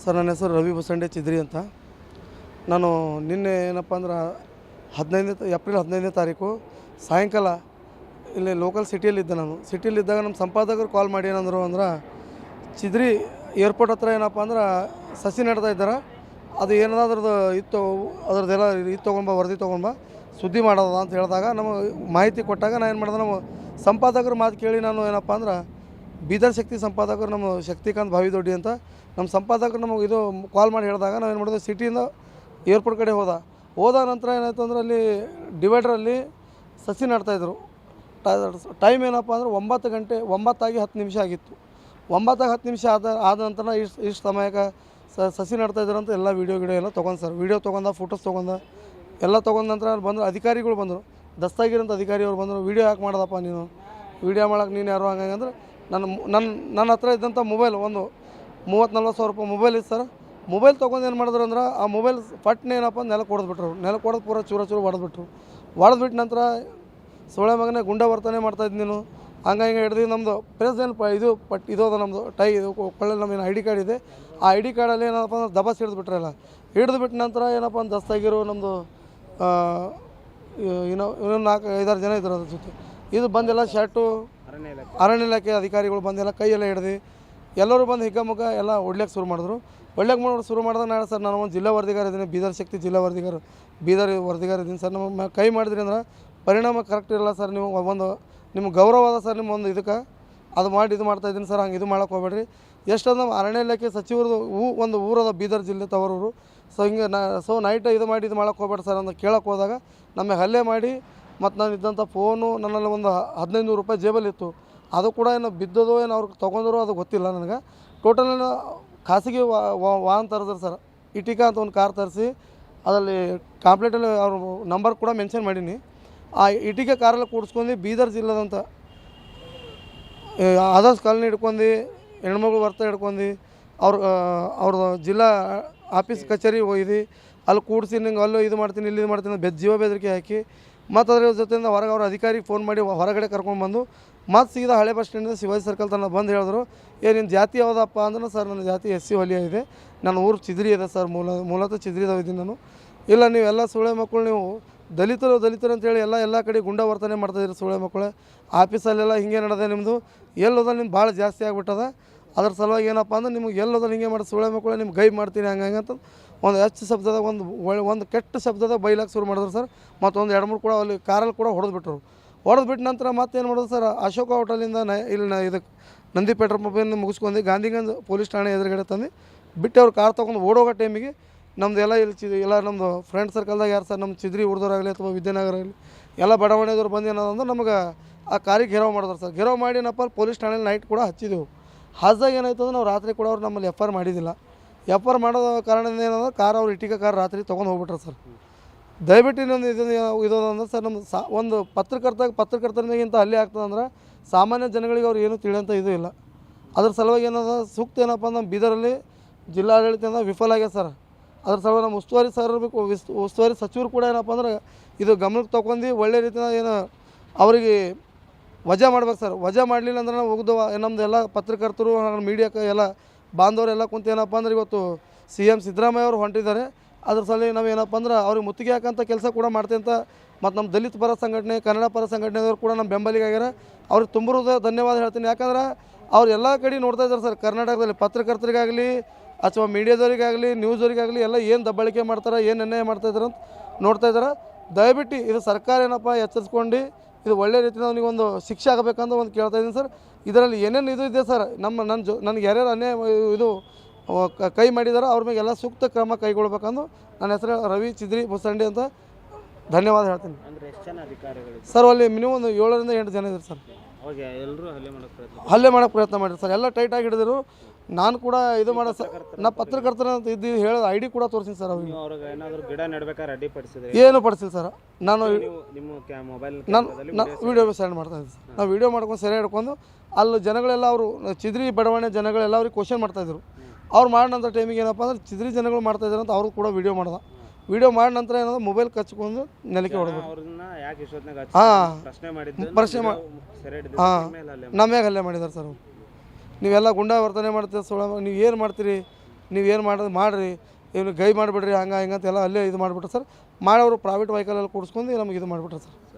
Sir, ನನ್ನ ಹೆಸರು ರವಿ ಬಸಂಡೆ ಚಿದ್ರಿ ಅಂತ. ನಾನು ನಿನ್ನೆ ಏನಪ್ಪ ಅಂದ್ರೆ ಹದಿನೈದನೇ ಏಪ್ರಿಲ್ ಹದಿನೈದನೇ ತಾರೀಕು ಸಾಯಂಕಾಲ ಇಲ್ಲಿ ಲೋಕಲ್ ಸಿಟಿಯಲ್ಲಿದ್ದೆ ನಾನು. ಸಿಟಿಯಲ್ಲಿದ್ದಾಗ ನಮ್ಮ ಸಂಪಾದಕರು ಕಾಲ್ ಮಾಡಿ ಏನಂದ್ರು ಅಂದ್ರೆ, ಚಿದ್ರಿ ಏರ್ಪೋರ್ಟ್ ಹತ್ರ ಏನಪ್ಪ ಅಂದ್ರೆ ಸಸಿ ನೆಡ್ತಾ ಇದ್ದಾರೆ? ಅದು ಏನಾದ್ರದ್ದು ಇತ್ತು ಅದ್ರದ್ದೆಲ್ಲ ಇದು ತೊಗೊಂಬ ವರದಿ ತೊಗೊಂಬ ಸುದ್ದಿ ಮಾಡೋದ? ಅಂತ ಹೇಳಿದಾಗ ನಮಗೆ ಮಾಹಿತಿ ಕೊಟ್ಟಾಗ ನಾನು ಏನು ಮಾಡಿದೆ, ನಮ್ಮ ಸಂಪಾದಕರು ಮಾತು ಕೇಳಿ ನಾನು ಏನಪ್ಪ ಅಂದ್ರೆ ಬೀದರ್ ಶಕ್ತಿ ಸಂಪಾದಕರು ನಮ್ಮ ಶಕ್ತಿಕಾಂತ್ ಭಾವಿದೊಡ್ಡಿ ಅಂತ. ನಮ್ಮ ಸಂಪಾದಕರು ನಮಗೆ ಇದು ಕಾಲ್ ಮಾಡಿ ಹೇಳಿದಾಗ ನಾವು ಏನು ಮಾಡಿದ್ವಿ? ಸಿಟಿಯಿಂದ ಏರ್ಪೋರ್ಟ್ ಕಡೆ ಹೋದ. ಹೋದ ನಂತರ ಏನಾಯ್ತು ಅಂದ್ರೆ ಅಲ್ಲಿ ಡಿವೈಡ್ರಲ್ಲಿ ಸಸಿ ನಡ್ತಾಯಿದ್ರು ಟೈಮ್ ಏನಪ್ಪ ಅಂದ್ರೆ ಒಂಬತ್ತು ಗಂಟೆ, ಒಂಬತ್ತಾಗಿ ಹತ್ತು ನಿಮಿಷ ಆಗಿತ್ತು. ಒಂಬತ್ತಾಗಿ ಹತ್ತು ನಿಮಿಷ ಆದ ಆದ ನಂತರ ಇಷ್ಟು ಇಷ್ಟು ಸಮಯಕ್ಕೆ ಸಸಿ ನಡ್ತಾ ಇದ್ರು ಅಂತ ಎಲ್ಲ ವೀಡಿಯೋ ಗಿಡಿಯೋ ಎಲ್ಲ ತೊಗೊಂಡು ಸರ್. ವೀಡಿಯೋ ತೊಗೊಂಡ ಫೋಟೋಸ್ ತೊಗೊಂಡ, ಎಲ್ಲ ತೊಗೊಂಡ ನಂತರ ಅಲ್ಲಿ ಬಂದರು, ಅಧಿಕಾರಿಗಳು ಬಂದರು. ದಸ್ತಾಗಿರೋಂಥ ಅಧಿಕಾರಿಯವ್ರು ಬಂದರು. ವೀಡಿಯೋ ಯಾಕೆ ಮಾಡೋದಪ್ಪ ನೀನು? ವೀಡಿಯೋ ಮಾಡೋಕೆ ನೀನು ಯಾರು ಹಂಗೆ ಅಂದ್ರೆ ನನ್ನ ನನ್ನ ನನ್ನ ಹತ್ರ ಇದ್ದಂಥ ಮೊಬೈಲ್, ಒಂದು ಮೂವತ್ತು ನಲ್ವತ್ತು ಸಾವಿರ ರೂಪಾಯಿ ಮೊಬೈಲ್ ಇತ್ತು ಸರ್. ಮೊಬೈಲ್ ತೊಗೊಂಡು ಏನು ಮಾಡಿದ್ರು ಅಂದ್ರೆ, ಆ ಮೊಬೈಲ್ ಫಟ್ನೆ ಏನಪ್ಪ ನೆಲಕ್ಕೆ ಹೊಡೆದ್ಬಿಟ್ರು. ನೆಲಕ್ಕೆ ಹೊಡೆದು ಪೂರ ಚೂರ ಚೂರು ಹೊಡೆದ್ಬಿಟ್ರು. ಹೊಡೆದ್ಬಿಟ್ಟು ನಂತರ ಸೊಳ್ಳೆ ಮಗನೇ ಗುಂಡ ವರ್ತನೆ ಮಾಡ್ತಾಯಿದ್ದು ನೀನು. ಹಂಗೆ ಹಿಂಗೆ ಹಿಡ್ದು ನಮ್ಮದು ಪ್ರೆಸ್ ಏನು ಇದು ಪಟ್, ಇದು ಅದ ನಮ್ಮದು ಟೈ, ಇದು ಕೊಳ್ಳೆ ನಮ್ಮೇನು ಐ ಡಿ ಕಾರ್ಡ್ ಇದೆ. ಆ ಐ ಡಿ ಕಾರ್ಡಲ್ಲಿ ಏನಪ್ಪ ಅಂದ್ರೆ ದಬಾಸ್ ಹಿಡಿದ್ಬಿಟ್ರಲ್ಲ. ಬಿಟ್ರಲ್ಲ ಹಿಡಿದು ಬಿಟ್ಟ ನಂತರ ಏನಪ್ಪ ಅಂದ್ರೆ ದಸ್ತಾಗಿರೋ ನಮ್ಮದು ಇನ್ನೂ ಇನ್ನೊಂದು ನಾಲ್ಕು ಐದಾರು ಜನ ಇದ್ರು ಅದ್ರ ಜೊತೆ. ಇದು ಬಂದೆಲ್ಲ ಶರ್ಟು ಅರಣ್ಯ ಇಲಾಖೆ. ಅಧಿಕಾರಿಗಳು ಬಂದೆಲ್ಲ ಕೈಯೆಲ್ಲ ಹಿಡ್ದು ಎಲ್ಲರೂ ಬಂದು ಹಿಗ್ಗಮುಗ್ಗ ಎಲ್ಲ ಒಡ್ಲಿಕ್ಕೆ ಶುರು ಮಾಡಿದ್ರು. ಒಳ್ಳೆಗೆ ಮಾಡೋರು ಶುರು ಮಾಡಿದಾಗ ನಾಳೆ ಸರ್ ನಾನು ಒಂದು ಜಿಲ್ಲಾ ವರದಿಗಾರ ಇದ್ದೀನಿ, ಬೀದರ್ ಶಕ್ತಿ ಜಿಲ್ಲಾ ವರದಿಗಾರ, ಬೀದರ್ ವರದಿಗಾರ ಇದ್ದೀನಿ ಸರ್. ನಮ್ಮ ಕೈ ಮಾಡಿದ್ರಿ ಅಂದ್ರೆ ಪರಿಣಾಮ ಕರೆಕ್ಟ್ ಇರಲ್ಲ ಸರ್. ನೀವು ಒಂದು ನಿಮ್ಗೆ ಗೌರವ ಅದ ಸರ್ ನಿಮ್ಮ ಒಂದು ಇದಕ್ಕೆ. ಅದು ಮಾಡಿ ಇದು ಮಾಡ್ತಾ ಇದ್ದೀನಿ ಸರ್. ಹಂಗೆ ಇದು ಮಾಡೋಕೆ ಹೋಗ್ಬೇಡ್ರಿ. ನಮ್ಮ ಅರಣ್ಯ ಇಲಾಖೆ ಸಚಿವರದು ಊ ಒಂದು ಊರದ ಬೀದರ್ ಜಿಲ್ಲೆ ತವರೂರು. ಸೊ ಹಿಂಗೆ ನಾ ಸೊ ನೈಟ್ ಇದು ಮಾಡಿ ಇದು ಮಾಡೋಕೆ ಹೋಗ್ಬೇಡ ಸರ್ ಅಂತ ಕೇಳೋಕೆ ಹೋದಾಗ ನಮಗೆ ಹಲ್ಲೆ ಮಾಡಿ ಮತ್ತು ನಾನು ಇದ್ದಂಥ ಫೋನು ನನ್ನಲ್ಲಿ ಒಂದು ಹದಿನೈದು ನೂರು ರೂಪಾಯಿ ಜೇಬಲ್ಲಿತ್ತು. ಅದು ಕೂಡ ಏನು ಬಿದ್ದದೋ ಏನು ಅವ್ರಿಗೆ ತೊಗೊಂಡ್ರೋ ಅದು ಗೊತ್ತಿಲ್ಲ ನನಗೆ. ಟೋಟಲ್ ಖಾಸಗಿ ವಾಹನ ತರಿದ್ರು ಸರ್. ಇಟಿಕಾ ಅಂತ ಒಂದು ಕಾರ್ ತರಿಸಿ, ಅದರಲ್ಲಿ ಕಾಂಪ್ಲೇಟಲ್ಲಿ ಅವ್ರ ನಂಬರ್ ಕೂಡ ಮೆನ್ಷನ್ ಮಾಡೀನಿ. ಆ ಇಟಿಕೆ ಕಾರಲ್ಲಿ ಕೂಡಿಸ್ಕೊಂಡು ಬೀದರ್ ಜಿಲ್ಲೆದಂತ ಆದರ್ಸ್ ಕಾಲನಿ ಹಿಡ್ಕೊಂಡು, ಹೆಣ್ಮಗಳು ಬರ್ತಾ ಹಿಡ್ಕೊಂಡು, ಅವ್ರ ಅವ್ರದ್ದು ಜಿಲ್ಲಾ ಆಫೀಸ್ ಕಚೇರಿ ಹೋಗಿದ್ದು ಅಲ್ಲಿ ಕೂಡಿಸಿ ನಿಂಗೆ ಅಲ್ಲೂ ಇದು ಮಾಡ್ತೀನಿ, ಇಲ್ಲಿ ಇದು ಮಾಡ್ತೀನಿ, ಬೆದ್ ಜೀವ ಬೆದರಿಕೆ ಹಾಕಿ ಮತ್ತು ಅದ್ರ ಜೊತೆಯಿಂದ ಹೊರಗೆ ಅವ್ರ ಅಧಿಕಾರಿಗೆ ಫೋನ್ ಮಾಡಿ ಹೊರಗಡೆ ಕರ್ಕೊಂಡು ಬಂದು ಮತ್ತು ಸೀದಾ ಹಳೆ ಬಸ್ ಸ್ಟ್ಯಾಂಡಿಂದ ಶಿವಾಜಿ ಸರ್ಕಲ್ ತನಕ ಬಂದು ಹೇಳಿದ್ರು. ಏ ನಿನ್ನ ಜಾತಿ ಯಾವುದಪ್ಪ ಅಂದ್ರೆ ಸರ್ ನನ್ನ ಜಾತಿ ಎಸ್ ಸಿ ಹೊಲಿಯ ಇದೆ. ನನ್ನ ಊರು ಚಿದ್ರಿ ಇದೆ ಸರ್ ಮೂಲ, ಮೂಲತಃ ಚಿದ್ರಿದಾವ್ ಇದ್ದೀನಿ ನಾನು. ಇಲ್ಲ, ನೀವೆಲ್ಲ ಸುಳೆ ಮಕ್ಕಳು, ನೀವು ದಲಿತರು ದಲಿತರು ಅಂತೇಳಿ ಎಲ್ಲ ಎಲ್ಲ ಕಡೆ ಗುಂಡ ವರ್ತನೆ ಮಾಡ್ತಾಯಿದ್ರು ಸುಳೆ ಮಕ್ಕಳು. ಆಫೀಸಲ್ಲೆಲ್ಲ ಹಿಂಗೆ ನಡೆದ ನಿಮ್ಮದು ಎಲ್ಲೋದ ನಿಮ್ಮ ಭಾಳ ಜಾಸ್ತಿ ಆಗಿಬಿಟ್ಟದ. ಅದ್ರ ಸಲುವಾಗಿ ಏನಪ್ಪ ಅಂದ್ರೆ ನಿಮ್ಗೆ ಎಲ್ಲೋದ ಹಿಂಗೆ ಮಾಡಿ ಸುಳೆ ಮಕ್ಕಳು ನಿಮ್ಗೆ ಗೈ ಮಾಡ್ತೀನಿ, ಹಂಗೆ ಹಂಗೆ ಅಂತ ಒಂದು ಹೆಚ್ಚು ಶಬ್ದದ ಒಂದು ಒಳ್ಳೆ ಒಂದು ಕೆಟ್ಟ ಶಬ್ದದ ಬೈಲಾಕ್ ಶುರು ಮಾಡಿದ್ರು ಸರ್. ಮತ್ತೊಂದು ಎರಡು ಮೂರು ಕೂಡ ಅಲ್ಲಿ ಕಾರಲ್ಲಿ ಕೂಡ ಹೊಡೆದ್ಬಿಟ್ರು. ಹೊಡೆದ್ಬಿಟ್ಟ ನಂತರ ಮತ್ತೇನು ಮಾಡಿದ್ರು ಸರ್? ಅಶೋಕ ಹೋಟೆಲಿಂದ ನ ಇಲ್ಲಿ ಇದಕ್ಕೆ ನಂದಿ ಪೆಟ್ರೋಲ್ ಪಂಪಿಂದ ಮುಗಿಸ್ಕೊಂಡು ಗಾಂಧಿಗಂಜ್ ಪೊಲೀಸ್ ಠಾಣೆ ಎದುರುಗಡೆ ತಂದು ಬಿಟ್ಟು ಅವ್ರು ಕಾರ್ ತೊಗೊಂಡು ಓಡೋಗೋ ಟೈಮಿಗೆ ನಮ್ದು ಎಲ್ಲ ಇಲ್ಲಿ ಎಲ್ಲ ನಮ್ಮದು ಫ್ರೆಂಡ್ ಸರ್ಕಲ್ದಾಗ ಯಾರು ಸರ್? ನಮ್ಮ ಚಿದ್ರಿ ಹುಡ್ದೋರಾಗಲಿ ಅಥವಾ ವಿದ್ಯಾನಗರ ಆಗಲಿ ಎಲ್ಲ ಬಡಾವಣೆದವ್ರು ಬಂದು ಏನದಂದ್ರೆ ನಮಗೆ ಆ ಕಾರಿಗೆ ಘೆರಾವ್ ಮಾಡಿದ್ರು ಸರ್. ಘೆರಾವ್ ಮಾಡಿ ಏನಪ್ಪ? ಪೊಲೀಸ್ ಠಾಣೆಯಲ್ಲಿ ನೈಟ್ ಕೂಡ ಹಚ್ಚಿದೆವು. ಹಚ್ಚಿದಾಗ ಏನಾಯ್ತು ಅಂದ್ರೆ ನಾವು ರಾತ್ರಿ ಕೂಡ ಅವ್ರು ನಮ್ಮಲ್ಲಿ ಎಫ್ ಆರ್ ಮಾಡಿದ್ದಿಲ್ಲ. ಆರ್ ಮಾಡೋ ಕಾರಣದಿಂದ ಏನಂದ್ರೆ ಕಾರ್ ಅವ್ರು ಇಟ್ಟಿಗೆ ಕಾರ್ ರಾತ್ರಿ ತೊಗೊಂಡು ಹೋಗ್ಬಿಟ್ರೆ ಸರ್. ದಯವಿಟ್ಟು ಇನ್ನೊಂದು ಇದನ್ನು ಇದು ಅಂದ್ರೆ ಸರ್ ನಮ್ಮ ಸಾ ಒಂದು ಪತ್ರಕರ್ತ ಪತ್ರಕರ್ತನಿಗಿಂತ ಅಲ್ಲಿ ಆಗ್ತದಂದ್ರೆ ಸಾಮಾನ್ಯ ಜನಗಳಿಗೆ ಅವ್ರು ಏನೂ ತಿಳಿಯೋಂಥ ಇದು ಇಲ್ಲ. ಅದ್ರ ಸಲುವಾಗಿ ಏನದ ಸೂಕ್ತ ಏನಪ್ಪ ಅಂದ್ರೆ ನಮ್ಮ ಬೀದರಲ್ಲಿ ಜಿಲ್ಲಾಡಳಿತದಿಂದ ವಿಫಲ ಆಗ್ಯದ ಸರ್. ಅದ್ರ ಸಲುವಾಗಿ ನಮ್ಮ ಉಸ್ತುವಾರಿ ಸರ್ ಉಸ್ತುವಾರಿ ಸಚಿವರು ಕೂಡ ಏನಪ್ಪ ಅಂದ್ರೆ ಇದು ಗಮನಕ್ಕೆ ತೊಗೊಂಡು ಒಳ್ಳೆ ರೀತಿಯ ಏನು ಅವರಿಗೆ ವಜಾ ಮಾಡ್ಬೇಕು ಸರ್. ವಜಾ ಮಾಡಲಿಲ್ಲ ಅಂದ್ರೆ ನಾವು ಹೋಗ್ದವ ನಮ್ಮದು ಎಲ್ಲ ಪತ್ರಕರ್ತರು ಮೀಡಿಯಾಕ್ಕೆ ಎಲ್ಲ ಬಾಂಧವರು ಕುಂತು ಏನಪ್ಪ ಅಂದ್ರೆ ಇವತ್ತು ಸಿ ಎಂ ಸಿದ್ದರಾಮಯ್ಯ ಅವರು ಹೊಂಟಿದ್ದಾರೆ. ಅದ್ರ ಸಲ ನಾವು ಏನಪ್ಪ ಅಂದ್ರೆ ಅವ್ರಿಗೆ ಮುತ್ತಿಗೆ ಹಾಕಂಥ ಕೆಲಸ ಕೂಡ ಮಾಡ್ತೀವಿ ಅಂತ ಮತ್ತು ನಮ್ಮ ದಲಿತ ಪರ ಸಂಘಟನೆ, ಕನ್ನಡ ಪರ ಸಂಘಟನೆಯವರು ಕೂಡ ನಮ್ಮ ಬೆಂಬಲಿಗೆ ಆಗ್ಯಾರ. ಅವ್ರಿಗೆ ತುಂಬ ಧನ್ಯವಾದ ಹೇಳ್ತೀನಿ. ಯಾಕಂದ್ರೆ ಅವ್ರು ಎಲ್ಲ ಕಡೆ ನೋಡ್ತಾ ಇದ್ದಾರೆ ಸರ್. ಕರ್ನಾಟಕದಲ್ಲಿ ಪತ್ರಕರ್ತರಿಗಾಗಲಿ ಅಥವಾ ಮೀಡಿಯಾದವರಿಗಾಗಲಿ, ನ್ಯೂಸವರಿಗಾಗಲಿ ಎಲ್ಲ ಏನು ದಬ್ಬಳಿಕೆ ಮಾಡ್ತಾರೆ, ಏನು ಅನ್ಯಾಯ ಮಾಡ್ತಾ ಅಂತ ನೋಡ್ತಾ ಇದ್ದಾರೆ. ದಯವಿಟ್ಟು ಇದು ಸರ್ಕಾರ ಏನಪ್ಪ ಎಚ್ಚರಿಸ್ಕೊಂಡು ಇದು ಒಳ್ಳೆ ರೀತಿಯಿಂದ ಅವನಿಗೊಂದು ಶಿಕ್ಷೆ ಆಗಬೇಕಂತ ಒಂದು ಕೇಳ್ತಾ ಇದ್ದೀನಿ ಸರ್. ಇದರಲ್ಲಿ ಏನೇನು ಇದು ಇದೆ ಸರ್? ನಮ್ಮ ನನ್ನ ಜೊ ನನಗೆ ಯಾರ್ಯಾರು ಅನ್ಯಾಯ ಇದು ಕ- ಮಾಡಿದಾರೋ ಅವ್ರ ಮೇಲೆ ಎಲ್ಲ ಸೂಕ್ತ ಕ್ರಮ ಕೈಗೊಳ್ಬೇಕಂದು ನನ್ನ ಹೆಸರು ರವಿ ಚಿದ್ರಿ ಬುಸಂಡಿ ಅಂತ ಧನ್ಯವಾದ ಹೇಳ್ತೀನಿ. ಸರ್ ಅಲ್ಲಿ ಮಿನಿಮಮ್ ಒಂದು ಏಳರಿಂದ ಎಂಟು ಜನ ಇದ್ದಾರೆ ಸರ್. ಹಲ್ಲೆ ಮಾಡಕ್ ಪ್ರಯತ್ನ ಹಲ್ಲೆ ಮಾಡೋಕ್ಕೆ ಪ್ರಯತ್ನ ಮಾಡಿದ್ರು ಸರ್. ಎಲ್ಲ ಟೈಟಾಗಿ ಹಿಡಿದ್ರು ನಾನು ಕೂಡ ಇದು ಮಾಡೋ ಸರ್ ನಾ ಪತ್ರಕರ್ತರ ಅಂತ ಇದ್ದು ಹೇಳೋದು ಐ ಡಿ ಕೂಡ ತೋರಿಸಿನಿ ಸರ್ ಅವ್ರಿಗೆ. ಗಿಡ ನೆಡ್ಬೇಕಾದ್ರೆ ಅಡ್ಡಿ ಪಡಿಸಿದ್ರೆ? ಏನು ಪಡಿಸಿಲ್ಲ ಸರ್. ನಾನು ನಾನು ನಾನು ವೀಡಿಯೋ ಸೆಂಡ್ ಮಾಡ್ತಾ ಇದ್ದೀನಿ ಸರ್. ನಾವು ವೀಡಿಯೋ ಮಾಡ್ಕೊಂಡು ಸೆರೆ ಹಿಡ್ಕೊಂಡು ಅಲ್ಲಿ ಜನಗಳೆಲ್ಲ ಅವರು ಚಿದ್ರಿ ಬಡವಣೆ ಜನಗಳೆಲ್ಲ ಅವ್ರಿಗೆ ಕ್ವಶನ್ ಮಾಡ್ತಾಯಿದ್ರು ಅವ್ರು ಮಾಡಿದಂಥ ಟೈಮಿಗೆ ಏನಪ್ಪ ಅಂದ್ರೆ ಚಿದ್ರಿ ಜನಗಳು ಮಾಡ್ತಾ ಇದ್ದಾರೆ ಅಂತ ಅವರು ಕೂಡ ವೀಡಿಯೋ ಮಾಡ್ದ. ವೀಡಿಯೋ ಮಾಡಿದ ನಂತರ ಏನಂದ್ರೆ ಮೊಬೈಲ್ ಕಚ್ಕೊಂಡು ನೆಲಕ್ಕೆ ಇಷ್ಟೊತ್ನಾಗ ಹಾಂ. ಪ್ರಶ್ನೆ ಮಾಡಿ ಹಿಡಿದು ಹಾಂ. ಮೇಲೆ ಹಲ್ಲೆ ಮಾಡಿದ್ದಾರೆ ಸರ್ ನೀವೆಲ್ಲ ಗುಂಡಾ ವರ್ತನೆ ಮಾಡ್ತೀರ ಸೋಳ ನೀವು ಏನು ಮಾಡ್ತೀರಿ? ನೀವು ಏನು ಮಾಡೋದು ಮಾಡಿರಿ. ಇವ್ನು ಗೈ ಮಾಡಿಬಿಡ್ರಿ ಹಂಗೆ ಹಿಂಗೆ ಅಂತೆಲ್ಲ ಅಲ್ಲೇ ಇದು ಮಾಡ್ಬಿಟ್ರು ಸರ್. ಮಾಡೋರು ಪ್ರೈವೇಟ್ ವೆಹಿಕಲಲ್ಲಿ ಕೂಡಿಸ್ಕೊಂಡು ನಮಗೆ ಇದು ಮಾಡ್ಬಿಟ್ರು ಸರ್.